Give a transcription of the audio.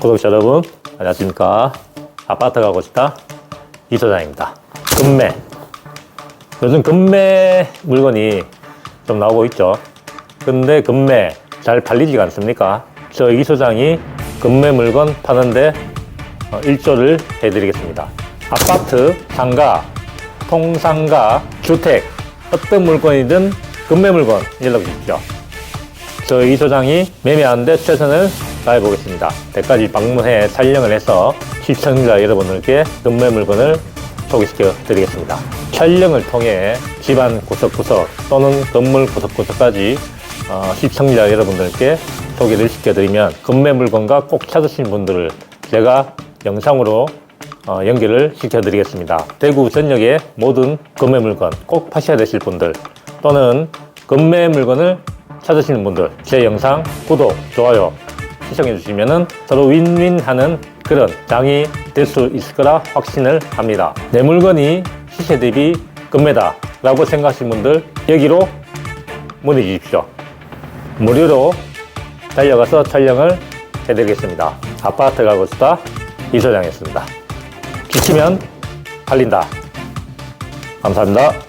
구독자 여러분 안녕하십니까? 아파트 가고 싶다? 이소장입니다. 금매. 요즘 금매 물건이 좀 나오고 있죠. 근데 금매 잘 팔리지가 않습니까? 저 이소장이 금매 물건 파는데 어, 일조를 해드리겠습니다. 아파트, 상가, 통상가, 주택 어떤 물건이든 금매 물건 연락 주십시오. 저 이소장이 매매하는데 최선을 다해보겠습니다. 때까지 방문해 촬영을 해서 시청자 여러분들께 금매 물건을 소개시켜 드리겠습니다. 촬영을 통해 집안 구석구석 또는 건물 구석구석까지 어, 시청자 여러분들께 소개를 시켜드리면 금매 물건과 꼭 찾으신 분들을 제가 영상으로 어, 연결을 시켜드리겠습니다. 대구 전역의 모든 금매 물건 꼭 파셔야 되실 분들 또는 금매 물건을 찾으시는 분들 제 영상 구독, 좋아요 시청해 주시면 서로 윈윈하는 그런 장이 될 수 있을 거라 확신을 합니다. 내 물건이 시세 대비 금매다 라고 생각하시는 분들 여기로 문의 주십시오. 무료로 달려가서 촬영을 해드리겠습니다. 아파트 가고 싶다 이소장이었습니다. 지치면 팔린다. 감사합니다.